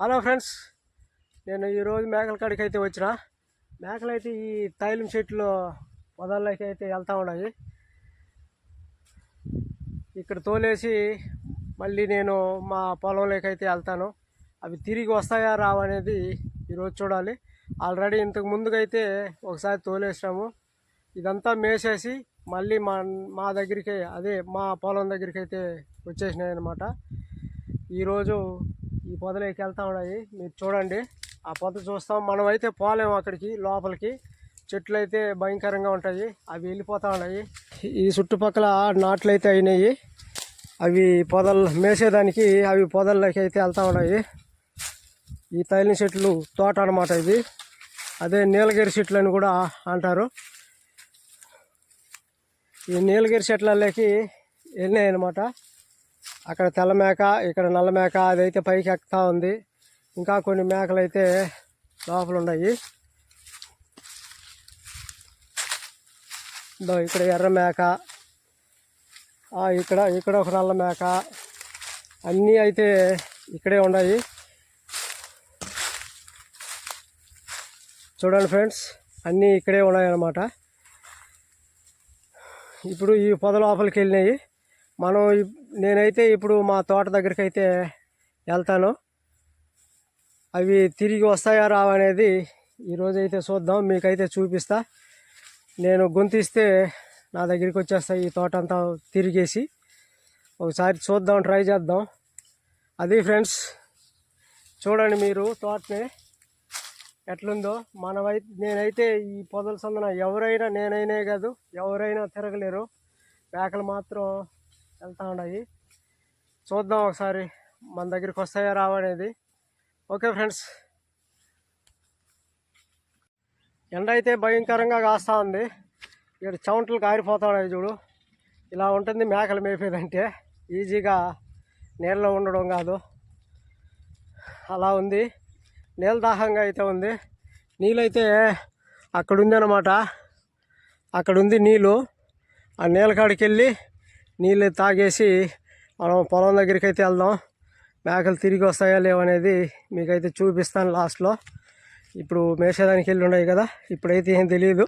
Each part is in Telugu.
హలో ఫ్రెండ్స్ నేను ఈరోజు మేకల కాడికి అయితే వచ్చిన. మేకలు అయితే ఈ తైలం చెట్లు పొదల్లోకి అయితే వెళ్తూ ఉన్నాయి. ఇక్కడ తోలేసి మళ్ళీ నేను మా పొలంలోకి అయితే వెళ్తాను. అవి తిరిగి వస్తాయా రావా అనేది ఈరోజు చూడాలి. ఆల్రెడీ ఇంతకు ముందుకైతే ఒకసారి తోలేసాము ఇదంతా మేసేసి మళ్ళీ మా మా దగ్గరికి అదే మా పొలం దగ్గరికి అయితే వచ్చేసినాయి అనమాట ఈరోజు ఈ పొదలోకి వెళ్తా ఉన్నాయి. మీరు చూడండి. ఆ పొద చూస్తాం. మనం అయితే పోలేము అక్కడికి లోపలికి. చెట్లు అయితే భయంకరంగా ఉంటాయి. అవి వెళ్ళిపోతూ ఉన్నాయి. ఈ చుట్టుపక్కల నాట్లు అయితే అయినాయి. అవి పొదలు మేసేదానికి అవి పొదల్లోకి అయితే వెళ్తూ ఉన్నాయి. ఈ తైలిన చెట్లు తోట అనమాట ఇది. అదే నీలగిరి చెట్లు అని కూడా అంటారు. ఈ నీలగిరి చెట్లలోకి వెళ్ళినాయి అనమాట అక్కడ తెల్ల మేక ఇక్కడ నల్ల మేక అదైతే పైకి ఎక్కుతా ఉంది. ఇంకా కొన్ని మేకలు అయితే లోపల ఉన్నాయి ఇక్కడ ఎర్ర మేక ఇక్కడ ఇక్కడ ఒక నల్ల మేక. అన్నీ అయితే ఇక్కడే ఉన్నాయి. చూడండి ఫ్రెండ్స్ అన్నీ ఇక్కడే ఉన్నాయి అన్నమాట ఇప్పుడు ఈ పొద లోపలికి వెళ్ళినాయి. మనం నేనైతే ఇప్పుడు మా తోట దగ్గరికి అయితే వెళ్తాను. అవి తిరిగి వస్తాయా రావనేది అనేది ఈరోజు అయితే చూద్దాం. మీకైతే చూపిస్తా. నేను గొంతిస్తే నా దగ్గరికి వచ్చేస్తాయి ఈ తోట అంతా తిరిగేసి. ఒకసారి చూద్దాం ట్రై చేద్దాం. అది ఫ్రెండ్స్ చూడండి మీరు తోటని ఎట్లుందో. మనమై నేనైతే ఈ పొదల సందన ఎవరైనా నేనైనా కాదు ఎవరైనా తిరగలేరు. మేకలు మాత్రం వెళ్తూ ఉన్నాయి. చూద్దాం ఒకసారి మన దగ్గరికి వస్తాయా రావనేది ఓకే ఫ్రెండ్స్. ఎండ అయితే భయంకరంగా కాస్తూ ఉంది. ఇక్కడ చెమటలు కారిపోతున్నాయి చూడు. ఇలా ఉంటుంది మేకలు మేపేదంటే. ఈజీగా నీళ్ళలో ఉండడం కాదు. అలా ఉంది. నీళ్ళ దాహంగా అయితే ఉంది. నీళ్ళైతే అక్కడ ఉంది అనమాట అక్కడ ఉంది నీళ్ళు. ఆ నీళ్ళ కాడికి వెళ్ళి నీళ్ళు తాగేసి మనం పొలం దగ్గరికి అయితే వెళ్దాం. మేకలు తిరిగి వస్తాయా లేవనేది మీకైతే చూపిస్తాను లాస్ట్లో. ఇప్పుడు మేసేదానికి వెళ్ళి ఉన్నాయి కదా ఇప్పుడైతే ఏం తెలియదు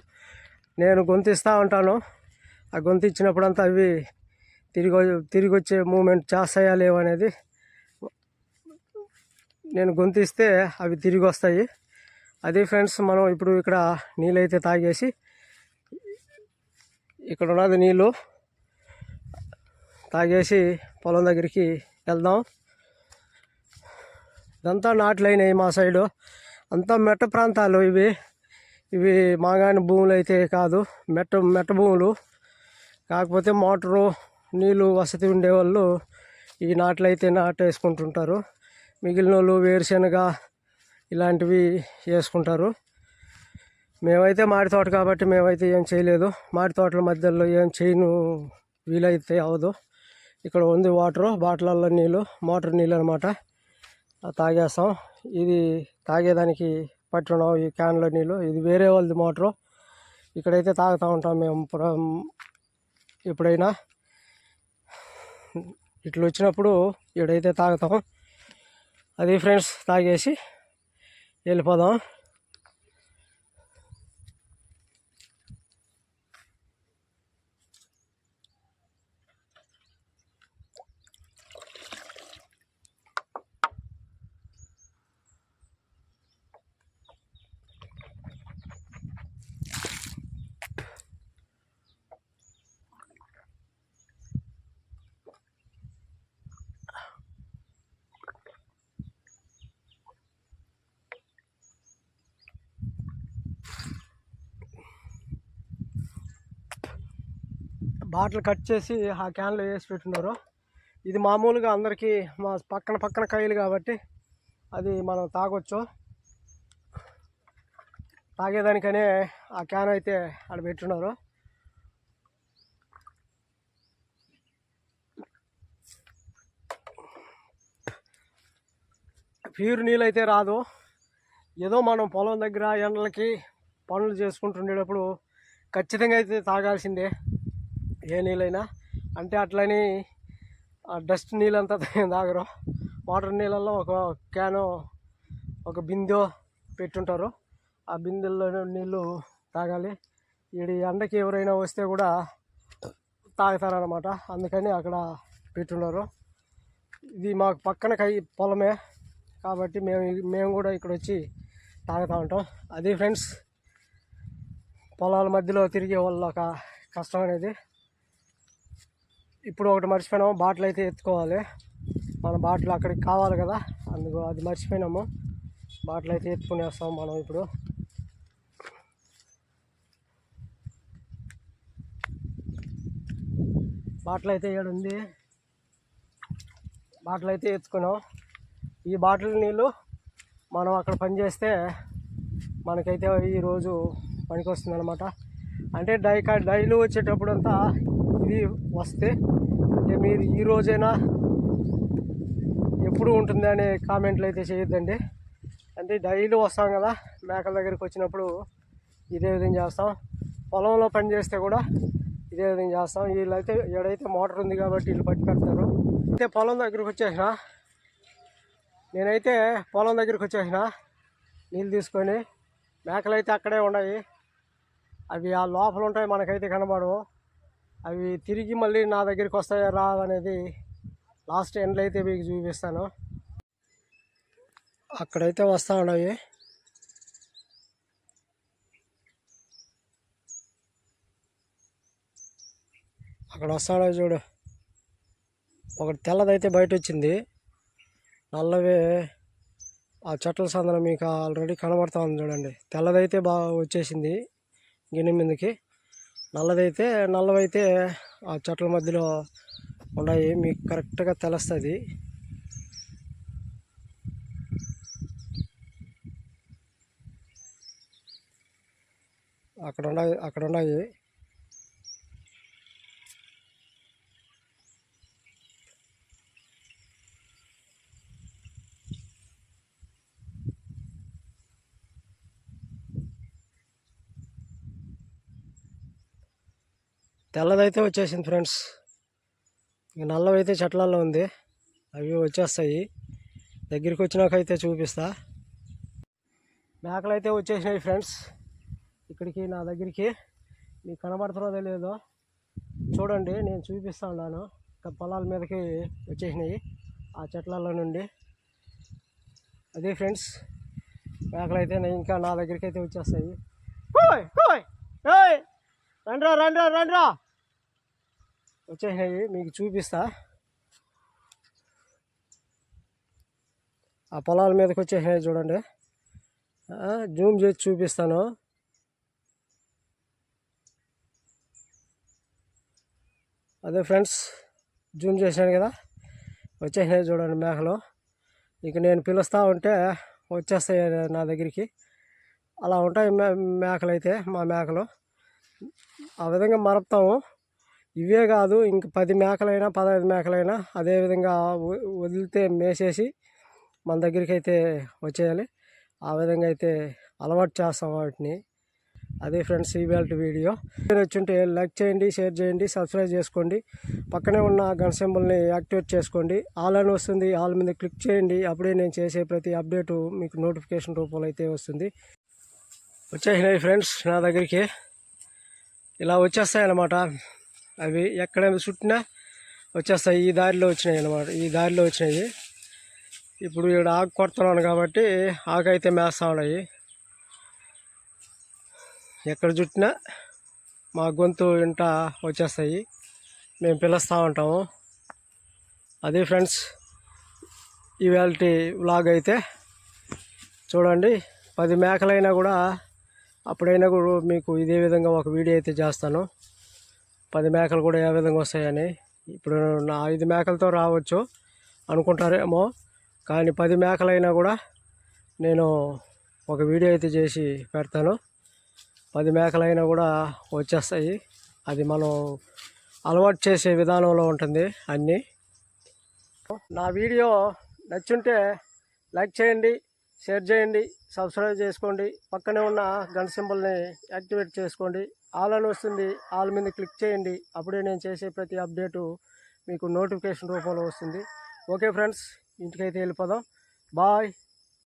నేను గొంతిస్తూ ఉంటాను. ఆ గొంతిచ్చినప్పుడంతా అవి తిరిగి వ- తిరిగి వచ్చే మూమెంట్ చేస్తాయా లేవనేది నేను గొంతిస్తే అవి తిరిగి వస్తాయి. అదే ఫ్రెండ్స్ మనం ఇప్పుడు ఇక్కడ నీళ్ళైతే తాగేసి ఇక్కడ ఉన్నది నీళ్ళు. తాగేసి పొలం దగ్గరికి వెళ్దాం. ఇదంతా నాట్లయినాయి మా సైడు. అంతా మెట్ట ప్రాంతాలు ఇవి. ఇవి మాగాని భూములు అయితే కాదు. మెట్ట మెట్ట భూములు. కాకపోతే మోటారు నీళ్ళు వసతి ఉండేవాళ్ళు ఈ నాట్లు అయితే నాటేసుకుంటుంటారు. మిగిలిన వాళ్ళు వేరుశనగ ఇలాంటివి వేసుకుంటారు. మేమైతే మాడి తోట కాబట్టి మేమైతే ఏం చేయలేదు. మాడి తోటల మధ్యలో ఏం చేయను వీలైతే అవ్వదు ఇక్కడ ఉంది వాటరు బాటిలల్లో నీళ్ళు మోటార్ నీళ్ళు అనమాట తాగేస్తాం. ఇది తాగేదానికి పట్టున్నాం ఈ క్యాన్లో నీళ్ళు. ఇది వేరే వాళ్ళది మోటరు. ఇక్కడైతే తాగుతూ ఉంటాం మేము. ఎప్పుడైనా ఇట్లా వచ్చినప్పుడు ఇక్కడైతే తాగుతాం. అది ఫ్రెండ్స్ తాగేసి వెళ్ళిపోదాం. బాటిల్ కట్ చేసి ఆ క్యాన్లో వేసి పెట్టున్నారు. ఇది మామూలుగా అందరికీ మా పక్కన పక్కన కాయలు కాబట్టి అది మనం తాగొచ్చు. తాగేదానికనే ఆ క్యాన్ అయితే ఆడ పెట్టున్నారు. ప్యూర్ నీళ్ళు అయితే రాదు. ఏదో మనం పొలం దగ్గర ఎండలకి పనులు చేసుకుంటుండేటప్పుడు ఖచ్చితంగా అయితే తాగాల్సిందే. ఏ నీళ్ళైనా. అంటే అట్లని ఆ డస్ట్ నీళ్ళంతా తాగరు. వాటర్ నీళ్ళల్లో ఒక క్యాను ఒక బిందె పెట్టుంటారు. ఆ బిందెల్లో నీళ్ళు తాగాలి. ఈడి ఎండకి ఎవరైనా వస్తే కూడా తాగుతారనమాట అందుకని అక్కడ పెట్టున్నారు ఇది మాకు పక్కన కై పొలమే. కాబట్టి మేము మేము కూడా ఇక్కడ వచ్చి తాగుతూ ఉంటాం. అది ఫ్రెండ్స్ పొలాల మధ్యలో తిరిగే వాళ్ళ ఒక కష్టం అనేది. ఇప్పుడు ఒకటి మర్చిపోయినాము బాటిల్ అయితే ఎత్తుకోవాలి. మన బాటిల్ అక్కడికి కావాలి కదా అందుకు అది మర్చిపోయినాము. బాటిల్ అయితే ఎత్తుకునేస్తాం మనం ఇప్పుడు. బాటిల్ అయితే ఏడు ఉంది. బాటిల్ అయితే ఎత్తుకున్నాం. ఈ బాటిల్ నీళ్ళు మనం అక్కడ పని చేస్తే మనకైతే ఈరోజు పనికి వస్తుంది అనమాట అంటే డై డైలు వచ్చేటప్పుడు అంతా ఇది వస్తే అంటే మీరు ఈ రోజైనా ఎప్పుడు ఉంటుంది అనే కామెంట్లు అయితే చేయొద్దండి. అంటే డైలీ వస్తాం కదా మేకల దగ్గరికి వచ్చినప్పుడు ఇదే విధంగా చేస్తాం. పొలంలో పని చేస్తే కూడా ఇదే విధంగా చేస్తాం. వీళ్ళైతే ఎడైతే మోటార్ ఉంది కాబట్టి వీళ్ళు పట్టి పెడతారు అయితే పొలం దగ్గరికి వచ్చేసిన నేనైతే పొలం దగ్గరికి వచ్చేసిన నీళ్ళు తీసుకొని మేకలు అయితే అక్కడే ఉన్నాయి. అవి ఆ లోపల ఉంటాయి మనకైతే కనబడవు. అవి తిరిగి మళ్ళీ నా దగ్గరికి వస్తాయా రా అనేది లాస్ట్ ఎండ్లో అయితే మీకు చూపిస్తాను. అక్కడైతే వస్తూ ఉన్నాయి. అక్కడ వస్తాడో చూడు. ఒకటి తెల్లదైతే బయట వచ్చింది నల్లవే ఆ చెట్ల సందన మీకు ఆల్రెడీ కనబడతా ఉంది చూడండి. తెల్లదైతే బాగా వచ్చేసింది గిన్నె మీదకి. నల్లదైతే నల్లవైతే ఆ చెట్ల మధ్యలో ఉన్నాయి. మీకు కరెక్ట్గా తెలుస్తుంది. అక్కడ ఉన్నాయి అక్కడ ఉన్నాయి తెల్లదైతే వచ్చేసింది ఫ్రెండ్స్. నల్లవైతే చెట్లల్లో ఉంది. అవి వచ్చేస్తాయి. దగ్గరికి వచ్చినాకైతే చూపిస్తా. మేకలు అయితే వచ్చేసినాయి ఫ్రెండ్స్. ఇక్కడికి నా దగ్గరికి. మీకు కనబడుతున్నదో లేదో చూడండి నేను చూపిస్తా ఉన్నాను. పొలాల మీదకి వచ్చేసినాయి ఆ చెట్లలో నుండి. అదే ఫ్రెండ్స్ మేకలు అయితే ఇంకా నా దగ్గరికి అయితే వచ్చేస్తాయి రండ్రా రండ్రా రండ్రా! వచ్చేసినాయి మీకు చూపిస్తా. ఆ పొలాల మీదకి వచ్చేసినాయి చూడండి. జూమ్ చేసి చూపిస్తాను. అదే ఫ్రెండ్స్ జూమ్ చేశాను కదా. వచ్చేసినాయి చూడండి మేకలు ఇక నేను పిలుస్తూ ఉంటే వచ్చేస్తాయి నా దగ్గరికి. అలా ఉంటాయి మేకలు అయితే మా మేకలు. ఆ విధంగా మరపుతాము. ఇవే కాదు ఇంక పది మేకలైనా పదహైదు మేకలైనా అదే విధంగా వదిలితే మేసేసి మన దగ్గరికి అయితే వచ్చేయాలి. ఆ విధంగా అయితే అలవాటు చేస్తాం వాటిని. అదే ఫ్రెండ్స్ ఈ బెల్ట్ వీడియో. మీరు వచ్చుంటే లైక్ చేయండి షేర్ చేయండి సబ్స్క్రైబ్ చేసుకోండి. పక్కనే ఉన్న గన్ సింబల్ని యాక్టివేట్ చేసుకోండి. ఆల్ అని వస్తుంది ఆల్ మీద క్లిక్ చేయండి. అప్పుడే నేను చేసే ప్రతి అప్డేటు మీకు నోటిఫికేషన్ రూపంలో అయితే వస్తుంది. వచ్చేసినాయి ఫ్రెండ్స్ నా దగ్గరికి. ఇలా వచ్చేస్తాయి అన్నమాట అవి ఎక్కడ చుట్టినా వచ్చేస్తాయి. ఈ దారిలో వచ్చినాయి అన్నమాట. ఈ దారిలో వచ్చినాయి. ఇప్పుడు ఇక్కడ ఆకు కొడుతున్నాను కాబట్టి ఆకు అయితే మేస్తా ఉన్నాయి. ఎక్కడ చుట్టినా మా గొంతు ఇంట వచ్చేస్తాయి. మేము పిలుస్తూ ఉంటాము. అదే ఫ్రెండ్స్ ఇవాళ వ్లాగ్ అయితే చూడండి. పది మేకలైనా కూడా అప్పుడైనా కూడా మీకు ఇదే విధంగా ఒక వీడియో అయితే చేస్తాను. పది మేకలు కూడా ఏ విధంగా వస్తాయని ఇప్పుడు నా ఐదు మేకలతో రావచ్చు అనుకుంటారేమో కానీ పది మేకలైనా కూడా నేను ఒక వీడియో అయితే చేసి పెడతాను. పది మేకలైనా కూడా వచ్చేస్తాయి. అది మనం అలవాటు చేసే విధానంలో ఉంటుంది అన్నీ. నా వీడియో నచ్చుంటే లైక్ చేయండి షేర్ చేయండి సబ్స్క్రైబ్ చేసుకోండి. పక్కనే ఉన్న గన్ సింబల్ని యాక్టివేట్ చేసుకోండి. ఆల్ అని వస్తుంది. ఆల్ మీద క్లిక్ చేయండి. అప్పుడే నేను చేసే ప్రతి అప్డేటు మీకు నోటిఫికేషన్ రూపంలో వస్తుంది. ఓకే ఫ్రెండ్స్ ఇంటికైతే వెళ్ళిపోదాం. బాయ్.